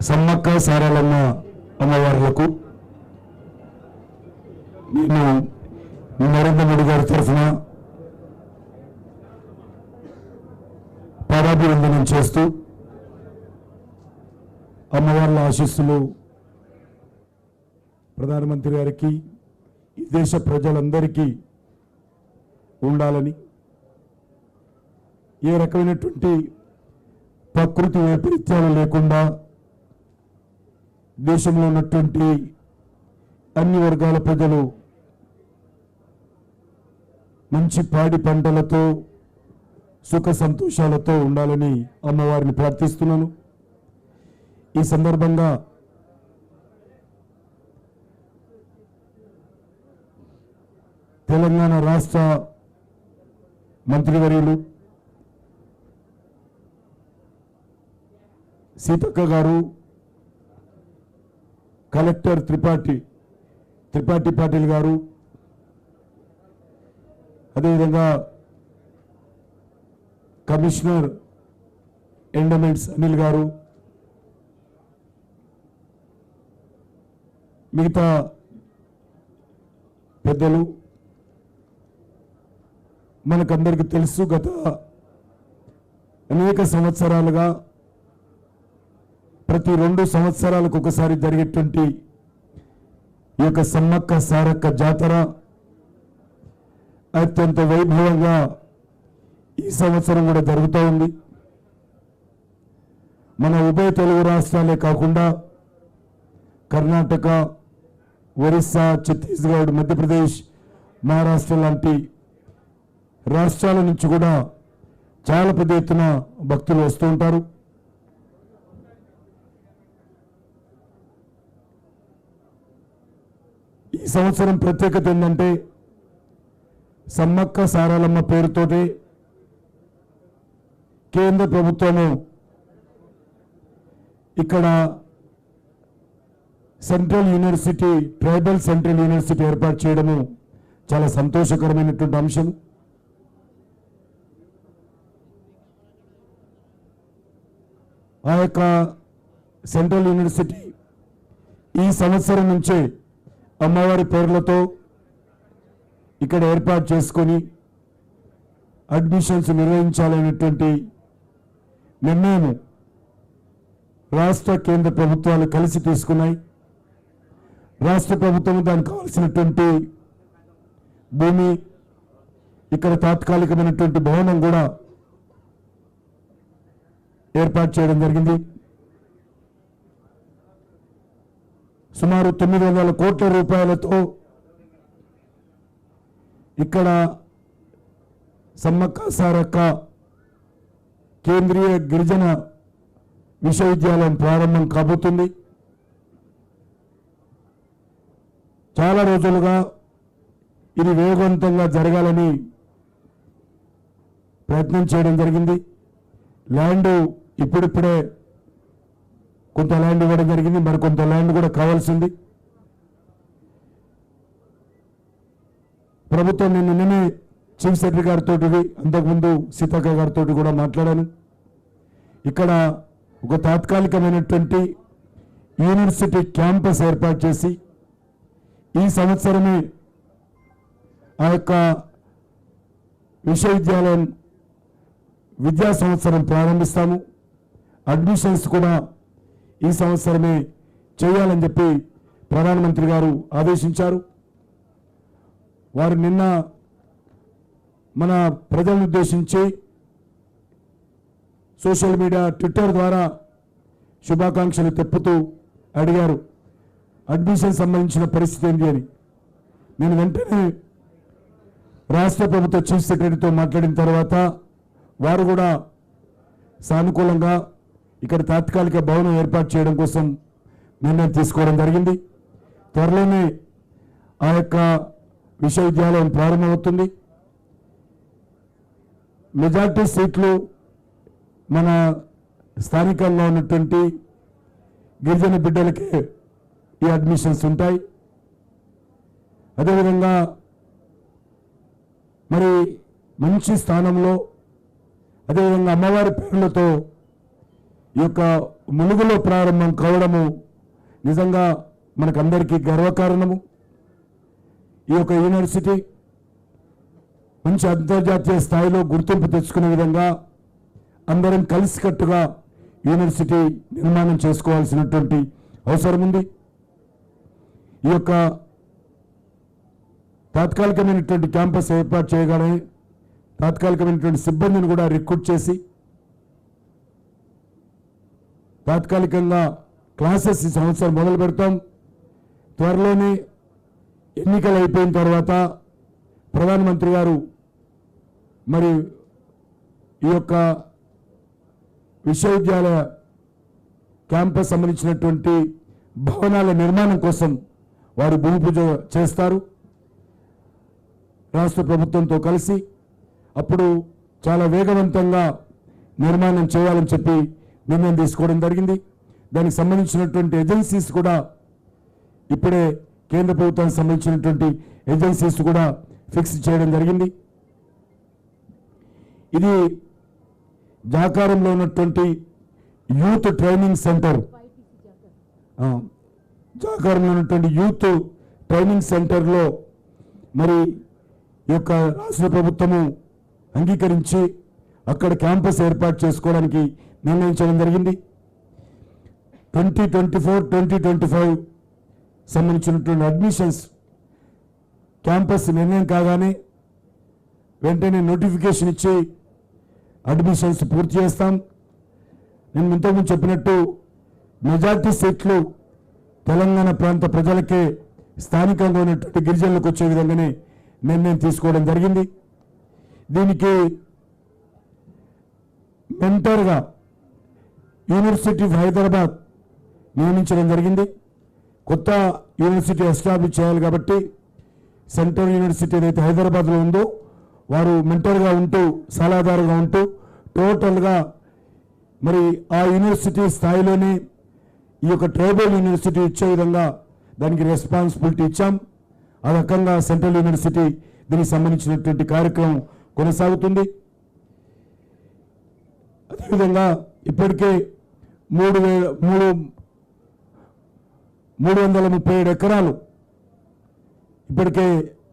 సమ్మక్క సారాలమ్మ అమ్మవార్లకు నేను నరేంద్ర మోడీ గారి తరఫున పాదాభివందనం చేస్తూ అమ్మవార్ల ఆశీస్సులు ప్రధానమంత్రి గారికి ఈ దేశ ప్రజలందరికీ ఉండాలని ఏ రకమైనటువంటి ప్రకృతి వైపరీత్యాలు లేకుండా దేశంలో ఉన్నటువంటి అన్ని వర్గాల ప్రజలు మంచి పాడి పంటలతో సుఖ సంతోషాలతో ఉండాలని అమ్మవారిని ప్రార్థిస్తున్నాను. ఈ సందర్భంగా తెలంగాణ రాష్ట్ర మంత్రివర్యులు సీతక్క గారు కలెక్టర్ త్రిపాఠి త్రిపాఠి పాటిల్ గారు. అదేవిధంగా కమిషనర్ ఎండమెంట్స్ అనిల్ గారు. మిగతా పెద్దలు మనకందరికీ తెలుసు గత అనేక సంవత్సరాలుగా ప్రతి రెండు సంవత్సరాలకు ఒకసారి జరిగేటువంటి ఈ యొక్క సమ్మక్క సారక్క జాతర అత్యంత వైభవంగా ఈ సంవత్సరం కూడా జరుగుతూ ఉంది. మన ఉభయ తెలుగు రాష్ట్రాలే కాకుండా కర్ణాటక ఒరిస్సా ఛత్తీస్గఢ్ మధ్యప్రదేశ్ మహారాష్ట్ర లాంటి రాష్ట్రాల నుంచి కూడా చాలా పెద్ద ఎత్తున భక్తులు వస్తూ ఉంటారు. ఈ సంవత్సరం ప్రత్యేకత ఏంటంటే సమ్మక్క సారాలమ్మ పేరుతోటి కేంద్ర ప్రభుత్వము ఇక్కడ central university tribal central university ఏర్పాటు చేయడము చాలా సంతోషకరమైనటువంటి అంశం. ఆ యొక్క సెంట్రల్ యూనివర్సిటీ ఈ సంవత్సరం నుంచే అమ్మవారి పేర్లతో ఇక్కడ ఏర్పాటు చేసుకొని అడ్మిషన్స్ నిర్వహించాలనేటువంటి నిర్ణయం రాష్ట్ర కేంద్ర ప్రభుత్వాలు కలిసి తీసుకున్నాయి. రాష్ట్ర ప్రభుత్వం దానికి కావాల్సినటువంటి భూమి ఇక్కడ తాత్కాలికమైనటువంటి భవనం కూడా ఏర్పాటు చేయడం జరిగింది. సుమారు తొమ్మిది వందల కోట్ల రూపాయలతో ఇక్కడ సమ్మక్క సారక్క కేంద్రీయ గిరిజన విశ్వవిద్యాలయం ప్రారంభం కాబోతుంది. చాలా రోజులుగా ఇది వేగవంతంగా జరగాలని ప్రయత్నం చేయడం జరిగింది. ల్యాండ్ ఇప్పుడిప్పుడే కొంత ల్యాండ్ ఇవ్వడం జరిగింది మరి కొంత ల్యాండ్ కూడా కావాల్సింది. ప్రభుత్వం నిన్న నిన్నే చీఫ్ సెక్రటరీ గారితో అంతకుముందు సీతక్క గారితో కూడా మాట్లాడాను. ఇక్కడ ఒక తాత్కాలికమైనటువంటి యూనివర్సిటీ క్యాంపస్ ఏర్పాటు చేసి ఈ సంవత్సరమే ఆ యొక్క విశ్వవిద్యాలయం విద్యా సంవత్సరం ప్రారంభిస్తాము. అడ్మిషన్స్ కూడా ఈ సంవత్సరమే చేయాలని చెప్పి ప్రధానమంత్రి గారు ఆదేశించారు. వారు నిన్న మన ప్రజలను ఉద్దేశించి సోషల్ మీడియా ట్విట్టర్ ద్వారా శుభాకాంక్షలు తెప్పుతూ అడిగారు. అడ్మిషన్ సంబంధించిన పరిస్థితి ఏంటి అని. నేను వెంటనే రాష్ట్ర ప్రభుత్వ చీఫ్ సెక్రటరీతో మాట్లాడిన తర్వాత వారు కూడా సానుకూలంగా ఇక్కడ తాత్కాలిక భవనం ఏర్పాటు చేయడం కోసం నిర్ణయం తీసుకోవడం జరిగింది. త్వరలోనే ఆ యొక్క విశ్వవిద్యాలయం ప్రారంభమవుతుంది. మెజార్టీ సీట్లు మన స్థానికంగా ఉన్నటువంటి గిరిజన బిడ్డలకే ఈ అడ్మిషన్స్ ఉంటాయి. అదేవిధంగా మరి మంచి స్థానంలో అదేవిధంగా అమ్మవారి పేర్లతో ఈ యొక్క ములుగులో ప్రారంభం కావడము నిజంగా మనకందరికీ గర్వకారణము. ఈ యొక్క యూనివర్సిటీ మంచి అంతర్జాతీయ స్థాయిలో గుర్తింపు తెచ్చుకునే విధంగా అందరం కలిసికట్టుగా యూనివర్సిటీ నిర్మాణం చేసుకోవాల్సినటువంటి అవసరం ఉంది. ఈ యొక్క తాత్కాలికమైనటువంటి క్యాంపస్ ఏర్పాటు చేయగానే తాత్కాలికమైనటువంటి సిబ్బందిని కూడా రిక్రూట్ చేసి తాత్కాలికంగా క్లాసెస్ ఈ సంవత్సరం మొదలు పెడతాం. త్వరలోనే ఎన్నికలు అయిపోయిన తర్వాత ప్రధానమంత్రి గారు మరి ఈ యొక్క విశ్వవిద్యాలయ క్యాంపస్ సంబంధించినటువంటి భవనాల నిర్మాణం కోసం వారు భూమి పూజ చేస్తారు. రాష్ట్ర ప్రభుత్వంతో కలిసి అప్పుడు చాలా వేగవంతంగా నిర్మాణం చేయాలని చెప్పి నిర్ణయం తీసుకోవడం జరిగింది. దానికి సంబంధించినటువంటి ఏజెన్సీస్ కూడా ఇప్పుడే కేంద్ర ప్రభుత్వానికి సంబంధించినటువంటి ఏజెన్సీస్ కూడా ఫిక్స్ చేయడం జరిగింది. ఇది జాకారంలో ఉన్నటువంటి యూత్ ట్రైనింగ్ సెంటర్. జాకారంలో ఉన్నటువంటి యూత్ ట్రైనింగ్ సెంటర్లో మరి ఈ యొక్క రాష్ట్ర ప్రభుత్వము అంగీకరించి అక్కడ క్యాంపస్ ఏర్పాటు చేసుకోవడానికి నిర్ణయించడం జరిగింది. Twenty twenty four twenty twenty five సంబంధించినటువంటి అడ్మిషన్స్ క్యాంపస్ నిర్ణయం కాగానే వెంటనే నోటిఫికేషన్ ఇచ్చి అడ్మిషన్స్ పూర్తి చేస్తాం. నేను ఇంతకుముందు చెప్పినట్టు మెజార్టీ సీట్లు తెలంగాణ ప్రాంత ప్రజలకే స్థానికంగా ఉన్నటువంటి గిరిజనులకు వచ్చే విధంగానే నిర్ణయం తీసుకోవడం జరిగింది. దీనికి మెంటర్గా యూనివర్సిటీ ఆఫ్ హైదరాబాద్ నియమించడం జరిగింది. కొత్త యూనివర్సిటీ ఎస్టాబ్లిష్ చేయాలి కాబట్టి సెంట్రల్ యూనివర్సిటీ ఏదైతే హైదరాబాద్లో ఉందో వారు మెంటర్గా ఉంటూ సలహాదారుగా ఉంటూ టోటల్గా మరి ఆ యూనివర్సిటీ స్థాయిలోనే ఈ యొక్క ట్రైబల్ యూనివర్సిటీ ఇచ్చే విధంగా దానికి రెస్పాన్సిబిలిటీ ఇచ్చాం. ఆ రకంగా సెంట్రల్ యూనివర్సిటీ దీనికి సంబంధించినటువంటి కార్యక్రమం కొనసాగుతుంది. అదేవిధంగా ఇప్పటికే మూడు వేల మూడు మూడు వందల ముప్పై ఏడు ఎకరాలు ఇప్పటికే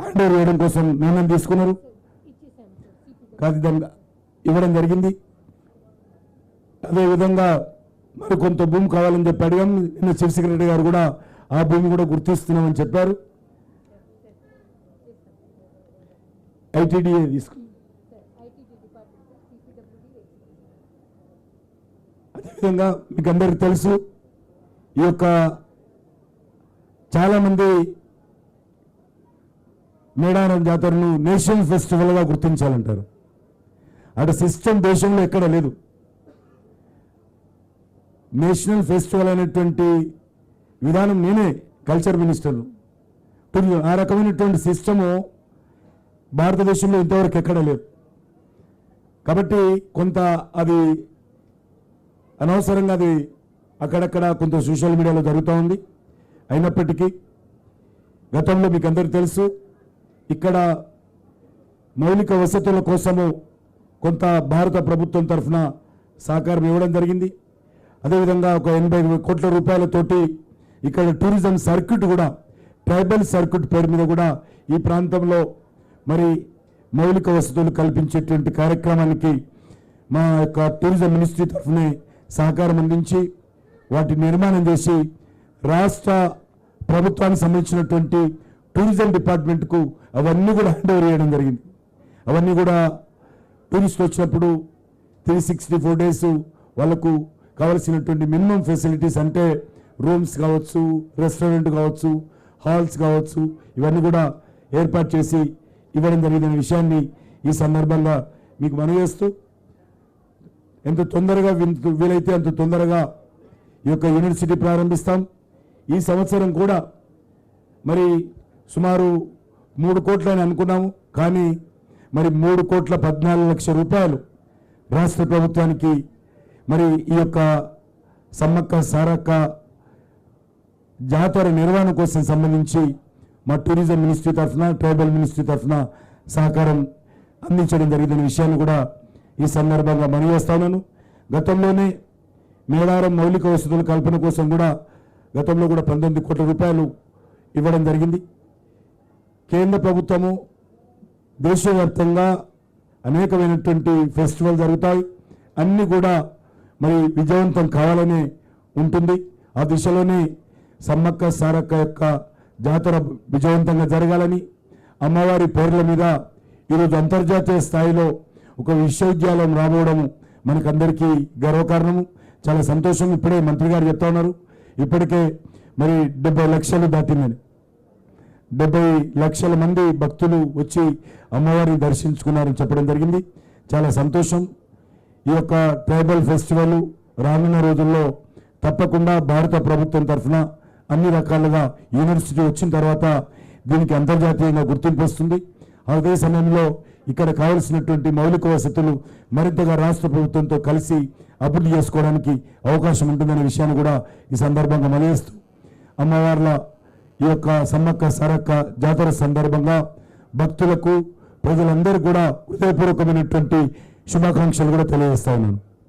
హ్యాండ్ ఓవర్ చేయడం కోసం నిర్ణయం తీసుకున్నారు. ఖచ్చితంగా ఇవ్వడం జరిగింది. అదేవిధంగా మరి కొంత భూమి కావాలని చెప్పి అడిగాం. నిన్న చీఫ్ సెక్రటరీ గారు కూడా ఆ భూమి కూడా గుర్తిస్తున్నామని చెప్పారు. ఐటీడీఏ తీసుకు అదేవిధంగా మీకు అందరికి తెలుసు ఈ యొక్క చాలామంది మేడారం జాతరను నేషనల్ ఫెస్టివల్గా గుర్తించాలంటారు. అటు సిస్టమ్ దేశంలో ఎక్కడ లేదు. నేషనల్ ఫెస్టివల్ అనేటువంటి విధానం నేనే కల్చర్ మినిస్టర్ ఆ రకమైనటువంటి సిస్టము భారతదేశంలో ఇంతవరకు ఎక్కడ లేదు. కాబట్టి కొంత అది అనవసరంగా అది అక్కడక్కడ కొంత సోషల్ మీడియాలో జరుగుతూ ఉంది. అయినప్పటికీ గతంలో మీకు అందరికీ తెలుసు ఇక్కడ మౌలిక వసతుల కోసము కొంత భారత ప్రభుత్వం తరఫున సహకారం ఇవ్వడం జరిగింది. అదేవిధంగా ఒక ఎనభై కోట్ల రూపాయలతోటి ఇక్కడ టూరిజం సర్క్యూట్ కూడా ట్రైబల్ సర్క్యూట్ పేరు మీద కూడా ఈ ప్రాంతంలో మరి మౌలిక వసతులు కల్పించేటువంటి కార్యక్రమానికి మా యొక్క టూరిజం మినిస్ట్రీ తరఫునే సహకారం అందించి వాటి నిర్మాణం చేసి రాష్ట్ర ప్రభుత్వానికి సంబంధించినటువంటి టూరిజం డిపార్ట్మెంట్కు అవన్నీ కూడా హ్యాండ్ ఓవర్ చేయడం జరిగింది. అవన్నీ కూడా టూరిస్ట్ వచ్చినప్పుడు త్రీ సిక్స్టీ ఫోర్ డేస్ వాళ్ళకు కావలసినటువంటి మినిమం ఫెసిలిటీస్ అంటే రూమ్స్ కావచ్చు రెస్టారెంట్ కావచ్చు హాల్స్ కావచ్చు ఇవన్నీ కూడా ఏర్పాటు చేసి ఇవ్వడం జరిగిన విషయాన్ని ఈ సందర్భంగా మీకు మనవేస్తూ ఎంత తొందరగా వీలైతే అంత తొందరగా ఈ యొక్క యూనివర్సిటీ ప్రారంభిస్తాం. ఈ సంవత్సరం కూడా మరి సుమారు మూడు కోట్లని అనుకున్నాము. కానీ మరి మూడు కోట్ల పద్నాలుగు లక్షల రూపాయలు రాష్ట్ర ప్రభుత్వానికి మరి ఈ యొక్క సమ్మక్క సారక్క జాతర నిర్వహణ కోసం సంబంధించి మా టూరిజం మినిస్ట్రీ తరఫున ట్రైబల్ మినిస్ట్రీ తరఫున సహకారం అందించడం జరిగిన విషయాన్ని కూడా ఈ సందర్భంగా మనవేస్తాను గతంలోనే మేడారం మౌలిక వసతుల కల్పన కోసం కూడా గతంలో కూడా పంతొమ్మిది కోట్ల రూపాయలు ఇవ్వడం జరిగింది. కేంద్ర ప్రభుత్వము దేశవ్యాప్తంగా అనేకమైనటువంటి ఫెస్టివల్ జరుగుతాయి. అన్నీ కూడా మరి విజయవంతం కావాలనే ఉంటుంది. ఆ దిశలోనే సమ్మక్క సారక్క యొక్క జాతర విజయవంతంగా జరగాలని అమ్మవారి పేర్ల మీద ఈరోజు అంతర్జాతీయ స్థాయిలో ఒక విశ్వవిద్యాలయం రాబోవడం మనకందరికీ గర్వకారణము. చాలా సంతోషం ఇప్పుడే మంత్రి గారు చెప్తా ఉన్నారు. ఇప్పటికే మరి డెబ్బై లక్షలు దాటిందని. డెబ్బై లక్షల మంది భక్తులు వచ్చి అమ్మవారిని దర్శించుకున్నారని చెప్పడం జరిగింది. చాలా సంతోషం. ఈ యొక్క ట్రైబల్ ఫెస్టివల్ రానున్న రోజుల్లో తప్పకుండా భారత ప్రభుత్వం తరఫున అన్ని రకాలుగా యూనివర్సిటీ వచ్చిన తర్వాత దీనికి అంతర్జాతీయంగా గుర్తింపు వస్తుంది. అదే సమయంలో ఇక్కడ కావలసినటువంటి మౌలిక వసతులు మరింతగా రాష్ట్ర ప్రభుత్వంతో కలిసి అభివృద్ధి చేసుకోవడానికి అవకాశం ఉంటుందనే విషయాన్ని కూడా ఈ సందర్భంగా మనయేస్తూ అమ్మవార్ల ఈ యొక్క సమ్మక్క సరక్క జాతర సందర్భంగా భక్తులకు ప్రజలందరూ కూడా హృదయపూర్వకమైనటువంటి శుభాకాంక్షలు కూడా తెలియజేస్తా ఉన్నాను.